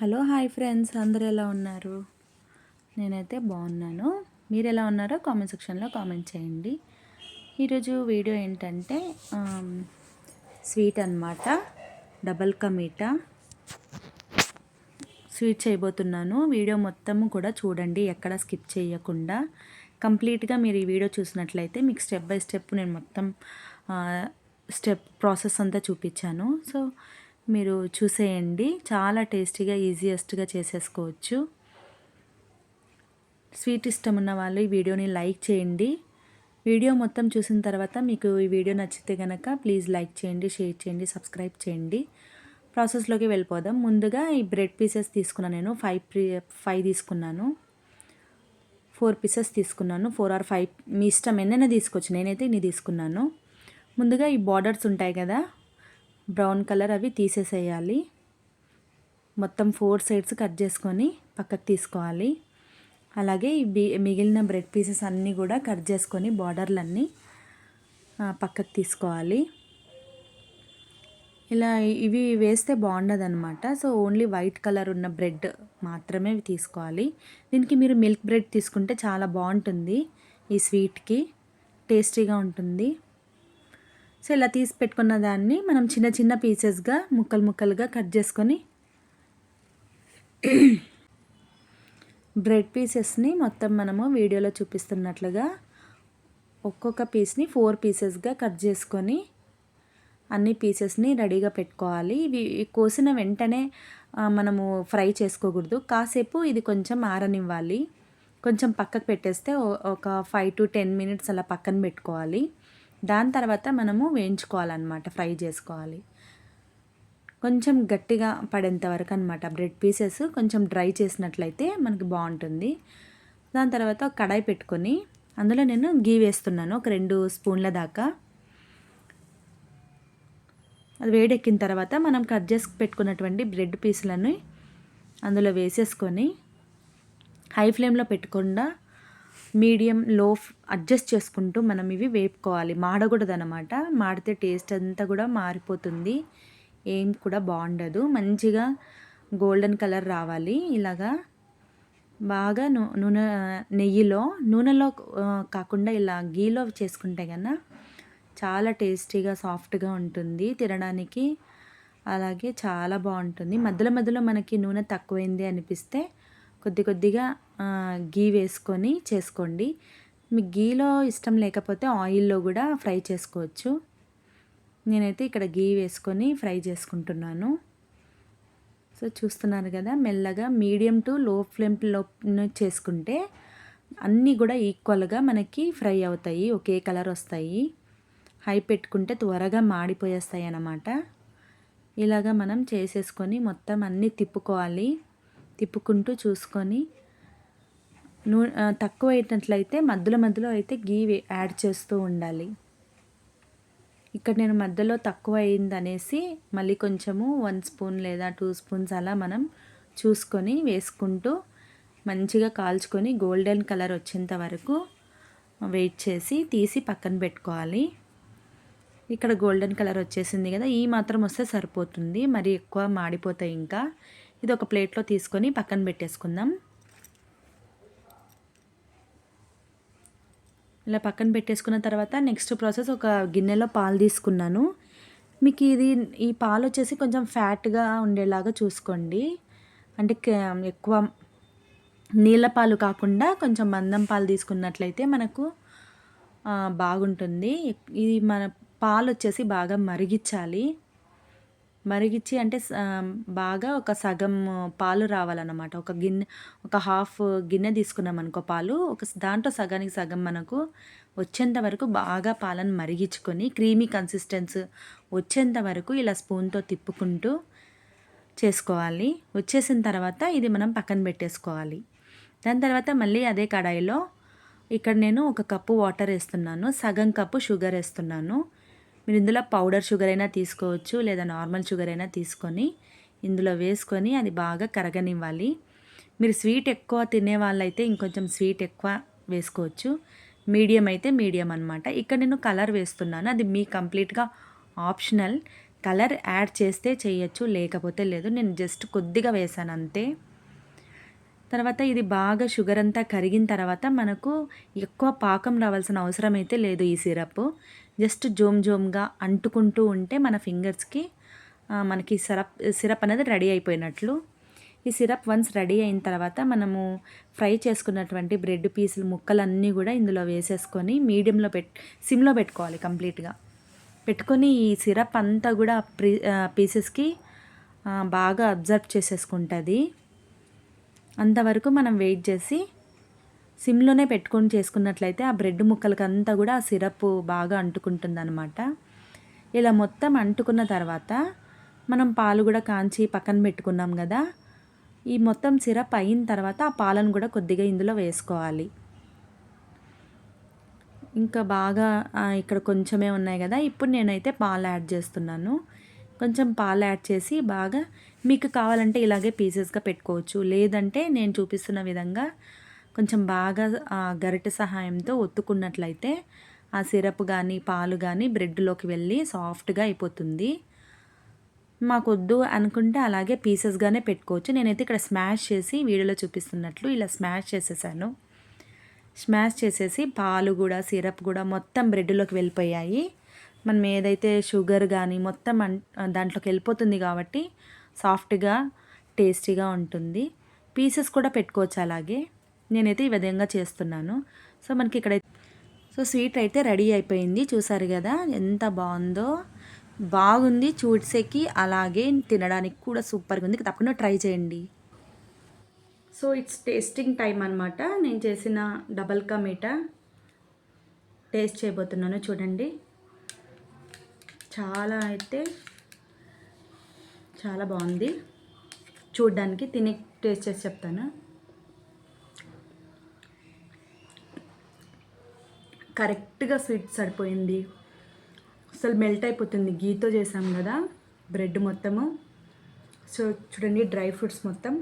Hello hi friends. అందరు ఎలా ఉన్నారు? నేనైతే బాగున్నాను. మీరు ఎలా ఉన్నారో కామెంట్ సెక్షన్లో కామెంట్ చేయండి. ఈరోజు వీడియో ఏంటంటే స్వీట్ అన్నమాట. డబల్ కా స్వీట్ చేయబోతున్నాను. వీడియో మొత్తము కూడా చూడండి ఎక్కడ స్కిప్ చేయకుండా. కంప్లీట్గా మీరు ఈ వీడియో చూసినట్లయితే మీకు స్టెప్ బై స్టెప్ నేను మొత్తం స్టెప్ ప్రాసెస్ అంతా చూపించాను. సో మీరు చూసేయండి. చాలా టేస్టీగా ఈజియెస్ట్గా చేసేసుకోవచ్చు. స్వీట్ ఇష్టం ఉన్న వాళ్ళు ఈ వీడియోని లైక్ చేయండి. వీడియో మొత్తం చూసిన తర్వాత మీకు ఈ వీడియో నచ్చితే కనుక ప్లీజ్ లైక్ చేయండి షేర్ చేయండి సబ్స్క్రైబ్ చేయండి. ప్రాసెస్లోకి వెళ్ళిపోదాం. ముందుగా ఈ బ్రెడ్ పీసెస్ తీసుకున్నాను నేను. ఫైవ్ ఫైవ్ తీసుకున్నాను. ఫోర్ పీసెస్ తీసుకున్నాను. Four or five. మీ ఇష్టం ఎన్నైనా తీసుకోవచ్చు. నేనైతే ఇన్ని తీసుకున్నాను. ముందుగా ఈ బార్డర్స్ ఉంటాయి కదా బ్రౌన్ కలర్ అవి తీసేసేయాలి. మొత్తం ఫోర్ సైడ్స్ కట్ చేసుకొని పక్కకు తీసుకోవాలి. అలాగే ఈ బి మిగిలిన బ్రెడ్ పీసెస్ అన్నీ కూడా కట్ చేసుకొని బార్డర్లన్నీ పక్కకు తీసుకోవాలి. ఇలా ఇవి వేస్తే బాగుండదు అనమాట సో ఓన్లీ వైట్ కలర్ ఉన్న బ్రెడ్ మాత్రమే తీసుకోవాలి. దీనికి మీరు మిల్క్ బ్రెడ్ తీసుకుంటే చాలా బాగుంటుంది ఈ స్వీట్కి. టేస్టీగా ఉంటుంది. సో ఇలా తీసి పెట్టుకున్న దాన్ని మనం చిన్న చిన్న పీసెస్గా ముక్కలు ముక్కలుగా కట్ చేసుకొని బ్రెడ్ పీసెస్ని మొత్తం మనము వీడియోలో చూపిస్తున్నట్లుగా ఒక్కొక్క పీస్ని ఫోర్ పీసెస్గా కట్ చేసుకొని అన్ని పీసెస్ని రెడీగా పెట్టుకోవాలి. ఇవి కోసిన వెంటనే మనము ఫ్రై చేసుకోకూడదు. కాసేపు ఇది కొంచెం ఆరనివ్వాలి. కొంచెం పక్కకు పెట్టేస్తే ఒక ఫైవ్ టు టెన్ మినిట్స్ అలా పక్కన పెట్టుకోవాలి. దాని తర్వాత మనము వేయించుకోవాలన్నమాట ఫ్రై చేసుకోవాలి. కొంచెం గట్టిగా పడేంత వరకు అనమాట బ్రెడ్ పీసెస్ కొంచెం డ్రై చేసినట్లయితే మనకి బాగుంటుంది. దాని తర్వాత కడాయి పెట్టుకొని అందులో నేను గీ వేస్తున్నాను ఒక రెండు స్పూన్ల దాకా. అది వేడెక్కిన తర్వాత మనం కట్ చేసి పెట్టుకున్నటువంటి బ్రెడ్ పీసులను అందులో వేసేసుకొని హై ఫ్లేమ్లో పెట్టకుండా మీడియం లో అడ్జస్ట్ చేసుకుంటూ మనం ఇవి వేపుకోవాలి. మాడకూడదు అనమాట మాడితే టేస్ట్ అంతా కూడా మారిపోతుంది. ఏం కూడా బాగుండదు. మంచిగా గోల్డెన్ కలర్ రావాలి. ఇలాగా బాగా నూనె నెయ్యిలో నూనెలో కాకుండా ఇలా గీలో చేసుకుంటే కన్నా చాలా టేస్టీగా సాఫ్ట్గా ఉంటుంది. తినడానికి అలాగే చాలా బాగుంటుంది. మధ్యలో మధ్యలో మనకి నూనె తక్కువైంది అనిపిస్తే కొద్ది కొద్దిగా గీ వేసుకొని చేసుకోండి. మీకు గీలో ఇష్టం లేకపోతే ఆయిల్లో కూడా ఫ్రై చేసుకోవచ్చు. నేనైతే ఇక్కడ గీ వేసుకొని ఫ్రై చేసుకుంటున్నాను. సో చూస్తున్నారు కదా మెల్లగా మీడియం టు లో ఫ్లేమ్లో చేసుకుంటే అన్నీ కూడా ఈక్వల్గా మనకి ఫ్రై అవుతాయి ఒకే కలర్ వస్తాయి. హై పెట్టుకుంటే త్వరగా మాడిపోయేస్తాయి అన్నమాట. ఇలాగా మనం చేసేసుకొని మొత్తం అన్నీ తిప్పుకోవాలి. తిప్పుకుంటూ చూసుకొని నూ తక్కువ అయినట్లయితే మధ్యలో మధ్యలో అయితే గీ యాడ్ చేస్తూ ఉండాలి. ఇక్కడ నేను మధ్యలో తక్కువ అయింది అనేసి మళ్ళీ కొంచెము వన్ స్పూన్ లేదా టూ స్పూన్స్ అలా మనం చూసుకొని వేసుకుంటూ మంచిగా కాల్చుకొని గోల్డెన్ కలర్ వచ్చేంత వరకు వెయిట్ చేసి తీసి పక్కన పెట్టుకోవాలి. ఇక్కడ గోల్డెన్ కలర్ వచ్చేసింది కదా ఈ మాత్రం వస్తే సరిపోతుంది. మరి ఎక్కువ మాడిపోతాయి ఇంకా. ఇది ఒక ప్లేట్లో తీసుకొని పక్కన పెట్టేసుకుందాం. ఇలా పక్కన పెట్టేసుకున్న తర్వాత నెక్స్ట్ ప్రాసెస్ ఒక గిన్నెలో పాలు తీసుకున్నాను. మీకు ఇది ఈ పాలు వచ్చేసి కొంచెం ఫ్యాట్గా ఉండేలాగా చూసుకోండి. అంటే ఎక్కువ నీళ్ళ పాలు కాకుండా కొంచెం మందం పాలు తీసుకున్నట్లయితే మనకు బాగుంటుంది. ఇది మన పాలు వచ్చేసి బాగా మరిగించాలి. మరిగించి అంటే స- బాగా ఒక సగం పాలు రావాలన్నమాట. ఒక గిన్నె ఒక హాఫ్ గిన్నె తీసుకున్నాం అనుకో పాలు. ఒక దాంట్లో సగానికి సగం మనకు వచ్చేంత వరకు బాగా పాలను మరిగించుకొని క్రీమీ కన్సిస్టెన్స్ వచ్చేంత వరకు ఇలా స్పూన్తో తిప్పుకుంటూ చేసుకోవాలి. వచ్చేసిన తర్వాత ఇది మనం పక్కన పెట్టేసుకోవాలి. దాని తర్వాత మళ్ళీ అదే కడాయిలో ఇక్కడ నేను ఒక కప్పు వాటర్ వేస్తున్నాను. సగం కప్పు షుగర్ వేస్తున్నాను. మీరు ఇందులో పౌడర్ షుగర్ అయినా తీసుకోవచ్చు లేదా నార్మల్ షుగర్ అయినా తీసుకొని ఇందులో వేసుకొని అది బాగా కరగనివ్వాలి. మీరు స్వీట్ ఎక్కువ తినే వాళ్ళైతే ఇంకొంచెం స్వీట్ ఎక్కువ వేసుకోవచ్చు. మీడియం అయితే మీడియం అనమాట ఇక్కడ నేను కలర్ వేస్తున్నాను. అది మీ కంప్లీట్గా ఆప్షనల్. కలర్ యాడ్ చేస్తే చేయొచ్చు లేకపోతే లేదు. నేను జస్ట్ కొద్దిగా వేసాను అంతే. తర్వాత ఇది బాగా షుగర్ అంతా కరిగిన తర్వాత మనకు ఎక్కువ పాకం రావాల్సిన అవసరం అయితే లేదు ఈ సిరప్. జస్ట్ జోమ్ జోమ్గా అంటుకుంటూ ఉంటే మన ఫింగర్స్కి మనకి సిరప్ సిరప్ అనేది రెడీ అయిపోయినట్లు. ఈ సిరప్ వన్స్ రెడీ అయిన తర్వాత మనము ఫ్రై చేసుకున్నటువంటి బ్రెడ్ పీసులు ముక్కలన్నీ కూడా ఇందులో వేసేసుకొని మీడియంలో పెట్ సిమ్లో పెట్టుకోవాలి కంప్లీట్గా. పెట్టుకొని ఈ సిరప్ అంతా కూడా ప్రీ పీసెస్కి బాగా అబ్జర్వ్ చేసేసుకుంటుంది. అంతవరకు మనం వెయిట్ చేసి సిమ్లోనే పెట్టుకొని చేసుకున్నట్లయితే ఆ బ్రెడ్ ముక్కలకి అంతా కూడా ఆ సిరప్ బాగా అంటుకుంటుంది అనమాట ఇలా మొత్తం అంటుకున్న తర్వాత మనం పాలు కూడా కాంచి పక్కన పెట్టుకున్నాం కదా ఈ మొత్తం సిరప్ అయిన తర్వాత ఆ పాలను కూడా కొద్దిగా ఇందులో వేసుకోవాలి. ఇంకా బాగా ఇక్కడ కొంచెమే ఉన్నాయి కదా ఇప్పుడు నేనైతే పాలు యాడ్ చేస్తున్నాను. కొంచెం పాలు యాడ్ చేసి బాగా మీకు కావాలంటే ఇలాగే పీసెస్గా పెట్టుకోవచ్చు. లేదంటే నేను చూపిస్తున్న విధంగా కొంచెం బాగా గరిటె సహాయంతో ఒత్తుకున్నట్లయితే ఆ సిరప్ కానీ పాలు కానీ బ్రెడ్లోకి వెళ్ళి సాఫ్ట్గా అయిపోతుంది. మాకొద్దు అనుకుంటే అలాగే పీసెస్గానే పెట్టుకోవచ్చు. నేనైతే ఇక్కడ స్మాష్ చేసి వీడియోలో చూపిస్తున్నట్లు ఇలా స్మాష్ చేసేసాను. స్మాష్ చేసేసి పాలు కూడా సిరప్ కూడా మొత్తం బ్రెడ్లోకి వెళ్ళిపోయాయి. మనం ఏదైతే షుగర్ కానీ మొత్తం దాంట్లోకి వెళ్ళిపోతుంది కాబట్టి సాఫ్ట్గా టేస్టీగా ఉంటుంది. పీసెస్ కూడా పెట్టుకోవచ్చు అలాగే. నేనైతే ఈ విధంగా చేస్తున్నాను. సో మనకి ఇక్కడ సో స్వీట్ అయితే రెడీ అయిపోయింది. చూసారు కదా ఎంత బాగుందో. బాగుంది చూడ్సేకి అలాగే తినడానికి కూడా సూపర్గా ఉంది. తప్పకుండా ట్రై చేయండి. సో ఇట్స్ టేస్టింగ్ టైం అనమాట నేను చేసిన డబల్ కా మీటా. టేస్ట్ చేయబోతున్నాను చూడండి. చాలా అయితే చాలా బాగుంది. చూడ్డానికి తిని టేస్ట్ చేసి చెప్తాను. కరెక్ట్గా స్వీట్ సరిపోయింది. అసలు మెల్ట్ అయిపోతుంది. గీతో చేసాం కదా బ్రెడ్ మొత్తము. సో చూడండి డ్రై ఫ్రూట్స్ మొత్తం.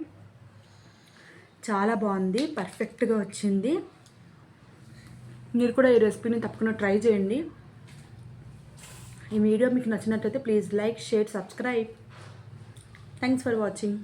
చాలా బాగుంది. పర్ఫెక్ట్గా వచ్చింది. మీరు కూడా ఈ రెసిపీని తప్పకుండా ట్రై చేయండి. ఈ వీడియో మీకు నచ్చినట్లయితే please like share subscribe. Thanks for watching